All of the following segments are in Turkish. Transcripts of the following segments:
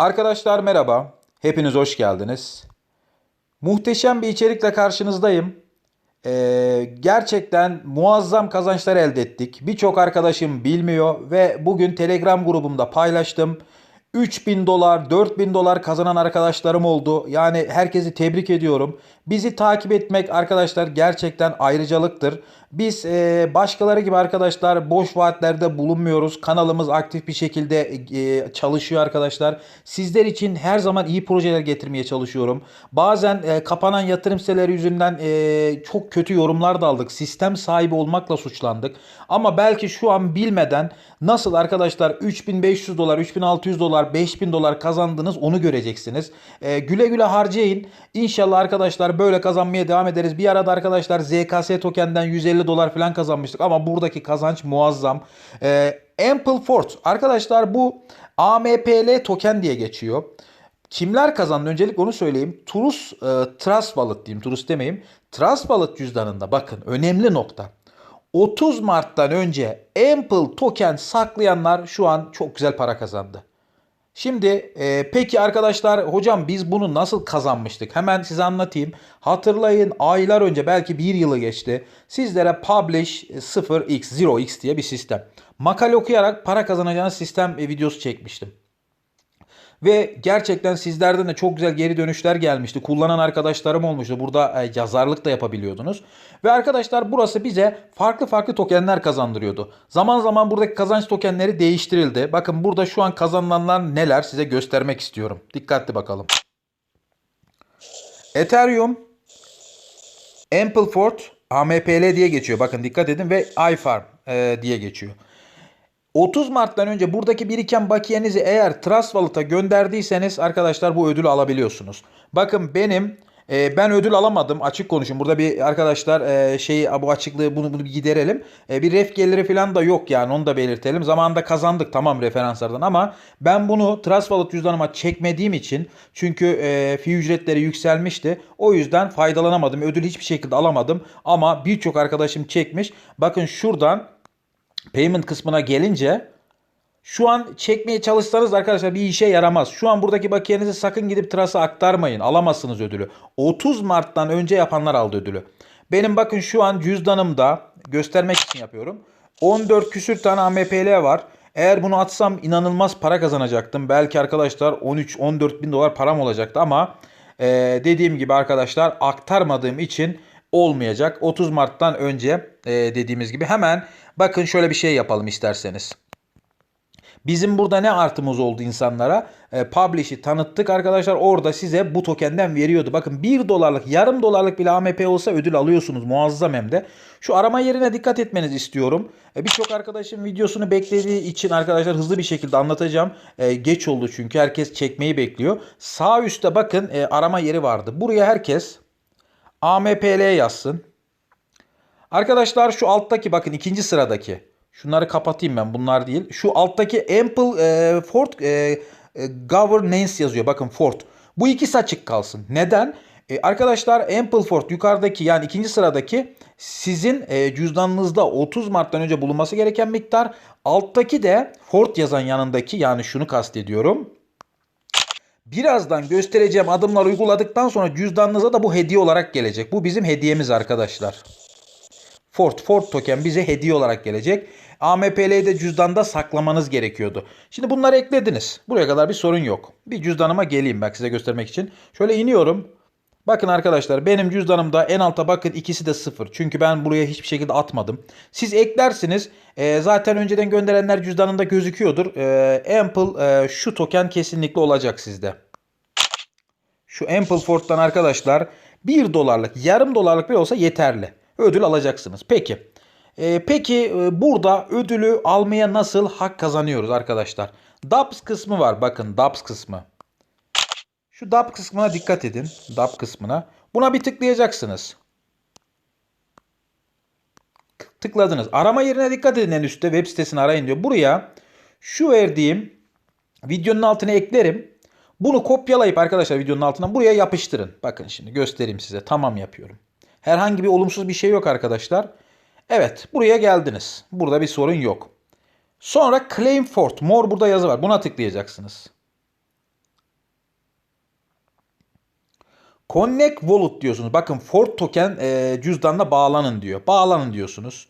Arkadaşlar merhaba. Hepiniz hoş geldiniz. Muhteşem bir içerikle karşınızdayım. Ee, gerçekten muazzam kazançlar elde ettik. Birçok arkadaşım bilmiyor ve bugün Telegram grubumda paylaştım. 3000 dolar, 4000 dolar kazanan arkadaşlarım oldu. Yani herkesi tebrik ediyorum. Bizi takip etmek arkadaşlar gerçekten ayrıcalıktır. Biz e, başkaları gibi arkadaşlar boş vaatlerde bulunmuyoruz. Kanalımız aktif bir şekilde e, çalışıyor arkadaşlar. Sizler için her zaman iyi projeler getirmeye çalışıyorum. Bazen e, kapanan yatırım siteleri yüzünden çok kötü yorumlar da aldık. Sistem sahibi olmakla suçlandık. Ama belki şu an bilmeden nasıl arkadaşlar 3500 dolar, 3600 dolar, 5000 dolar kazandınız onu göreceksiniz. Güle güle harcayın. İnşallah arkadaşlar böyle kazanmaya devam ederiz. Bir arada arkadaşlar ZKS tokenden 150 dolar falan kazanmıştık ama buradaki kazanç muazzam. E, Ample Fort arkadaşlar bu AMPL token diye geçiyor. Kimler kazandı? Öncelikle onu söyleyeyim. Turus e, Trust Wallet diyeyim. Turus demeyeyim. Trust Wallet cüzdanında bakın önemli nokta. 30 Mart'tan önce Ample token saklayanlar şu an çok güzel para kazandı. Şimdi e, peki arkadaşlar hocam biz bunu nasıl kazanmıştık? Hemen size anlatayım. Hatırlayın aylar önce belki bir yılı geçti. Sizlere Publish 0x 0x diye bir sistem. Makale okuyarak para kazanacağınız sistem e, videosu çekmiştim. Ve gerçekten sizlerden de çok güzel geri dönüşler gelmişti. Kullanan arkadaşlarım olmuştu. Burada e, yazarlık da yapabiliyordunuz. Ve arkadaşlar burası bize farklı farklı tokenler kazandırıyordu. Zaman zaman buradaki kazanç tokenleri değiştirildi. Bakın burada şu an kazanılanlar neler size göstermek istiyorum. Dikkatli bakalım. Ethereum, Ampleford, AMPL diye geçiyor. Bakın dikkat edin ve iFarm e, diye geçiyor. 30 Mart'tan önce buradaki biriken bakiyenizi eğer Trust Wallet'a gönderdiyseniz arkadaşlar bu ödülü alabiliyorsunuz. Bakın benim e, ben ödül alamadım açık konuşayım. Burada bir arkadaşlar e, şeyi bu açıklığı bunu, bunu giderelim. E, bir ref geliri falan da yok yani onu da belirtelim. Zamanında kazandık tamam referanslardan ama ben bunu Trust Wallet cüzdanıma çekmediğim için çünkü e, fi ücretleri yükselmişti. O yüzden faydalanamadım. Ödül hiçbir şekilde alamadım ama birçok arkadaşım çekmiş. Bakın şuradan payment kısmına gelince şu an çekmeye çalışsanız arkadaşlar bir işe yaramaz. Şu an buradaki bakiyenizi sakın gidip Trust'a aktarmayın. Alamazsınız ödülü. 30 Mart'tan önce yapanlar aldı ödülü. Benim bakın şu an cüzdanımda göstermek için yapıyorum. 14 küsür tane AMPL var. Eğer bunu atsam inanılmaz para kazanacaktım. Belki arkadaşlar 13-14 bin dolar param olacaktı ama e, dediğim gibi arkadaşlar aktarmadığım için olmayacak. 30 Mart'tan önce e, dediğimiz gibi hemen bakın şöyle bir şey yapalım isterseniz. Bizim burada ne artımız oldu insanlara? E, Publish'i tanıttık arkadaşlar. Orada size bu tokenden veriyordu. Bakın 1 dolarlık, yarım dolarlık bile AMP olsa ödül alıyorsunuz. Muazzam hem de. Şu arama yerine dikkat etmenizi istiyorum. E, Birçok arkadaşım videosunu beklediği için arkadaşlar hızlı bir şekilde anlatacağım. E, geç oldu çünkü herkes çekmeyi bekliyor. Sağ üstte bakın e, arama yeri vardı. Buraya herkes AMPL yazsın. Arkadaşlar şu alttaki bakın ikinci sıradaki. Şunları kapatayım ben bunlar değil. Şu alttaki Ample e, Ford e, e, Governance yazıyor. Bakın Ford. Bu ikisi açık kalsın. Neden? E, arkadaşlar Ample Ford yukarıdaki yani ikinci sıradaki sizin e, cüzdanınızda 30 Mart'tan önce bulunması gereken miktar. Alttaki de Ford yazan yanındaki yani şunu kastediyorum. Birazdan göstereceğim adımlar uyguladıktan sonra cüzdanınıza da bu hediye olarak gelecek. Bu bizim hediyemiz arkadaşlar. Ford, Ford token bize hediye olarak gelecek. AMPL'yi de cüzdanda saklamanız gerekiyordu. Şimdi bunları eklediniz. Buraya kadar bir sorun yok. Bir cüzdanıma geleyim bak size göstermek için. Şöyle iniyorum. Bakın arkadaşlar benim cüzdanımda en alta bakın ikisi de sıfır. Çünkü ben buraya hiçbir şekilde atmadım. Siz eklersiniz. E, zaten önceden gönderenler cüzdanında gözüküyordur. E, Ample e, şu token kesinlikle olacak sizde. Şu Ample Ford'dan arkadaşlar 1 dolarlık yarım dolarlık bir olsa yeterli. Ödül alacaksınız. Peki. E, peki e, burada ödülü almaya nasıl hak kazanıyoruz arkadaşlar? DAPS kısmı var. Bakın DAPS kısmı. Şu DAP kısmına dikkat edin. DAP kısmına. Buna bir tıklayacaksınız. Tıkladınız. Arama yerine dikkat edin en üstte web sitesini arayın diyor. Buraya şu verdiğim videonun altına eklerim. Bunu kopyalayıp arkadaşlar videonun altına buraya yapıştırın. Bakın şimdi göstereyim size. Tamam yapıyorum. Herhangi bir olumsuz bir şey yok arkadaşlar. Evet buraya geldiniz. Burada bir sorun yok. Sonra claim for more burada yazı var. Buna tıklayacaksınız. Connect Wallet diyorsunuz. Bakın Ford token e, cüzdanla bağlanın diyor. Bağlanın diyorsunuz.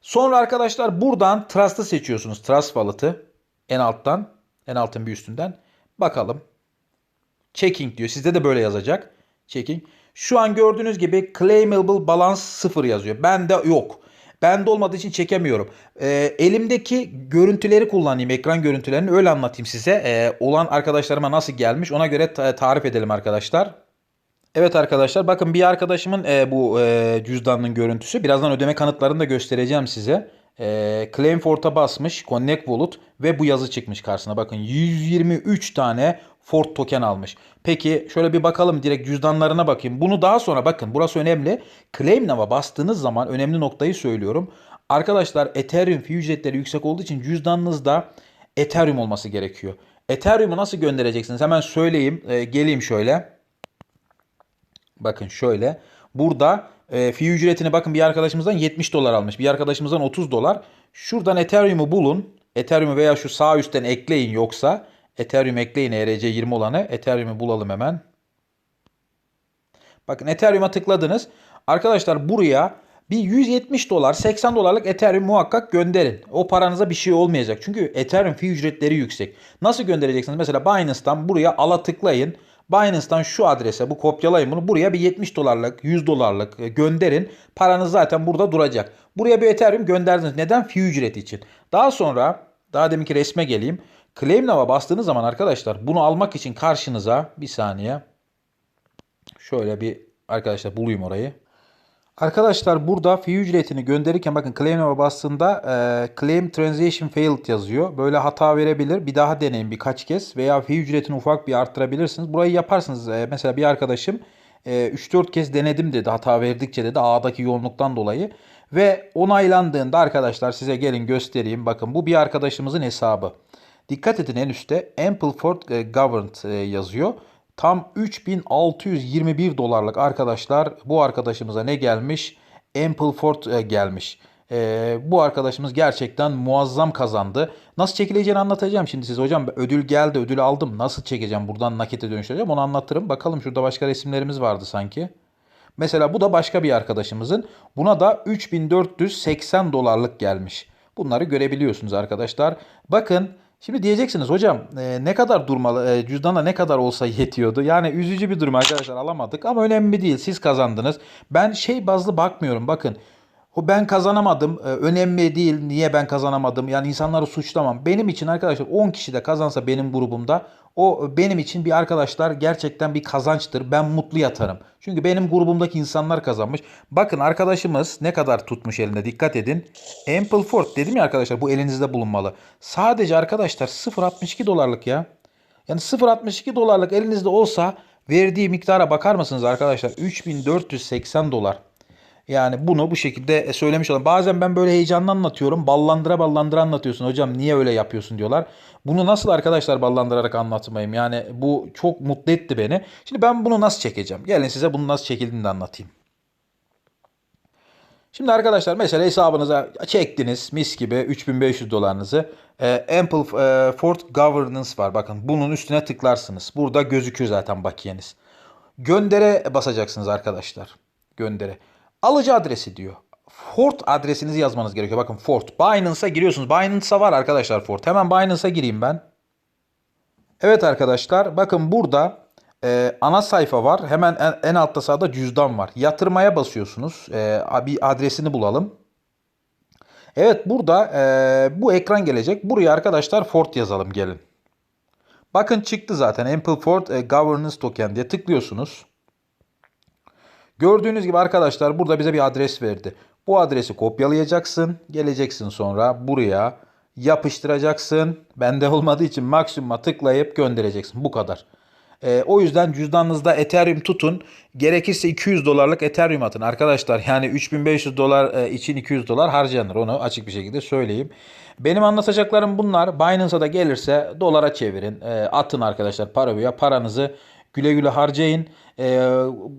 Sonra arkadaşlar buradan Trust'ı seçiyorsunuz. Trust Wallet'ı en alttan. En altın bir üstünden. Bakalım. Checking diyor. Sizde de böyle yazacak. Checking. Şu an gördüğünüz gibi claimable balance 0 yazıyor. Bende yok. Bende olmadığı için çekemiyorum. Ee, elimdeki görüntüleri kullanayım. Ekran görüntülerini öyle anlatayım size. Ee, olan arkadaşlarıma nasıl gelmiş ona göre ta- tarif edelim arkadaşlar. Evet arkadaşlar bakın bir arkadaşımın e, bu e, cüzdanının görüntüsü. Birazdan ödeme kanıtlarını da göstereceğim size. E, Claim Fort'a basmış Connect Wallet ve bu yazı çıkmış karşısına. Bakın 123 tane Ford token almış. Peki şöyle bir bakalım direkt cüzdanlarına bakayım. Bunu daha sonra bakın burası önemli. Claim bastığınız zaman önemli noktayı söylüyorum. Arkadaşlar Ethereum fee ücretleri yüksek olduğu için cüzdanınızda Ethereum olması gerekiyor. Ethereum'u nasıl göndereceksiniz? Hemen söyleyeyim. E, geleyim şöyle. Bakın şöyle. Burada e, fee ücretini bakın bir arkadaşımızdan 70 dolar almış. Bir arkadaşımızdan 30 dolar. Şuradan Ethereum'u bulun. Ethereum'u veya şu sağ üstten ekleyin yoksa. Ethereum ekleyin ERC20 olanı. Ethereum'u bulalım hemen. Bakın Ethereum'a tıkladınız. Arkadaşlar buraya bir 170 dolar 80 dolarlık Ethereum muhakkak gönderin. O paranıza bir şey olmayacak. Çünkü Ethereum fee ücretleri yüksek. Nasıl göndereceksiniz? Mesela Binance'tan buraya ala tıklayın. Binance'tan şu adrese bu kopyalayın bunu. Buraya bir 70 dolarlık 100 dolarlık e, gönderin. Paranız zaten burada duracak. Buraya bir Ethereum gönderdiniz. Neden? Fee ücreti için. Daha sonra daha deminki resme geleyim. Claim Now'a bastığınız zaman arkadaşlar bunu almak için karşınıza bir saniye şöyle bir arkadaşlar bulayım orayı. Arkadaşlar burada fee ücretini gönderirken bakın claim now'a bastığında e, claim transaction failed yazıyor. Böyle hata verebilir. Bir daha deneyin birkaç kez veya fee ücretini ufak bir arttırabilirsiniz. Burayı yaparsınız. E, mesela bir arkadaşım e, 3-4 kez denedim dedi hata verdikçe dedi ağdaki yoğunluktan dolayı. Ve onaylandığında arkadaşlar size gelin göstereyim. Bakın bu bir arkadaşımızın hesabı. Dikkat edin en üstte Ampleford e, Governed e, yazıyor. Tam 3621 dolarlık arkadaşlar bu arkadaşımıza ne gelmiş? Ampleford e, gelmiş. E, bu arkadaşımız gerçekten muazzam kazandı. Nasıl çekileceğini anlatacağım şimdi size hocam. Ödül geldi, ödül aldım. Nasıl çekeceğim buradan nakite dönüştüreceğim onu anlatırım. Bakalım şurada başka resimlerimiz vardı sanki. Mesela bu da başka bir arkadaşımızın. Buna da 3480 dolarlık gelmiş. Bunları görebiliyorsunuz arkadaşlar. Bakın Şimdi diyeceksiniz hocam e, ne kadar durmalı e, cüzdana ne kadar olsa yetiyordu. Yani üzücü bir durum arkadaşlar alamadık ama önemli değil siz kazandınız. Ben şey bazlı bakmıyorum bakın. Ben kazanamadım. e, önemli değil. Niye ben kazanamadım? Yani insanları suçlamam. Benim için arkadaşlar 10 kişi de kazansa benim grubumda o benim için bir arkadaşlar gerçekten bir kazançtır. Ben mutlu yatarım. Çünkü benim grubumdaki insanlar kazanmış. Bakın arkadaşımız ne kadar tutmuş elinde dikkat edin. Ample Ford dedim ya arkadaşlar bu elinizde bulunmalı. Sadece arkadaşlar 0.62 dolarlık ya. Yani 0.62 dolarlık elinizde olsa verdiği miktara bakar mısınız arkadaşlar? 3480 dolar. Yani bunu bu şekilde söylemiş olalım. Bazen ben böyle heyecanlı anlatıyorum. Ballandıra ballandıra anlatıyorsun. Hocam niye öyle yapıyorsun diyorlar. Bunu nasıl arkadaşlar ballandırarak anlatmayayım? Yani bu çok mutlu etti beni. Şimdi ben bunu nasıl çekeceğim? Gelin size bunu nasıl çekildiğini de anlatayım. Şimdi arkadaşlar mesela hesabınıza çektiniz mis gibi 3500 dolarınızı. E, Ample e, Ford Governance var. Bakın bunun üstüne tıklarsınız. Burada gözüküyor zaten bakiyeniz. Göndere basacaksınız arkadaşlar. Göndere. Alıcı adresi diyor. Ford adresinizi yazmanız gerekiyor. Bakın Ford. Binance'a giriyorsunuz. Binance'a var arkadaşlar Ford. Hemen Binance'a gireyim ben. Evet arkadaşlar bakın burada e, ana sayfa var. Hemen en, en altta sağda cüzdan var. Yatırmaya basıyorsunuz. E, bir adresini bulalım. Evet burada e, bu ekran gelecek. Buraya arkadaşlar Ford yazalım gelin. Bakın çıktı zaten. Ample Ford e, Governance Token diye tıklıyorsunuz. Gördüğünüz gibi arkadaşlar burada bize bir adres verdi. Bu adresi kopyalayacaksın. Geleceksin sonra buraya yapıştıracaksın. Bende olmadığı için maksimuma tıklayıp göndereceksin. Bu kadar. Ee, o yüzden cüzdanınızda Ethereum tutun. Gerekirse 200 dolarlık Ethereum atın. Arkadaşlar yani 3500 dolar e, için 200 dolar harcanır. Onu açık bir şekilde söyleyeyim. Benim anlatacaklarım bunlar. Binance'a da gelirse dolara çevirin. E, atın arkadaşlar para Paranızı güle güle harcayın. E,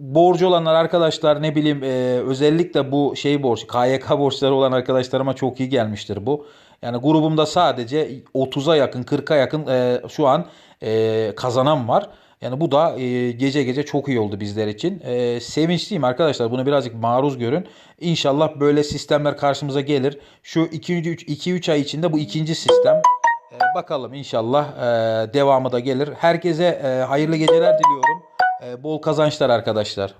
borcu olanlar arkadaşlar ne bileyim e, özellikle bu şey borç KYK borçları olan arkadaşlarıma çok iyi gelmiştir bu. Yani grubumda sadece 30'a yakın 40'a yakın e, şu an e, kazanan var. Yani bu da e, gece gece çok iyi oldu bizler için. E, sevinçliyim arkadaşlar. Bunu birazcık maruz görün. İnşallah böyle sistemler karşımıza gelir. Şu 2-3 ay içinde bu ikinci sistem. E, bakalım inşallah e, devamı da gelir. Herkese e, hayırlı geceler diliyorum. E, bol kazançlar arkadaşlar.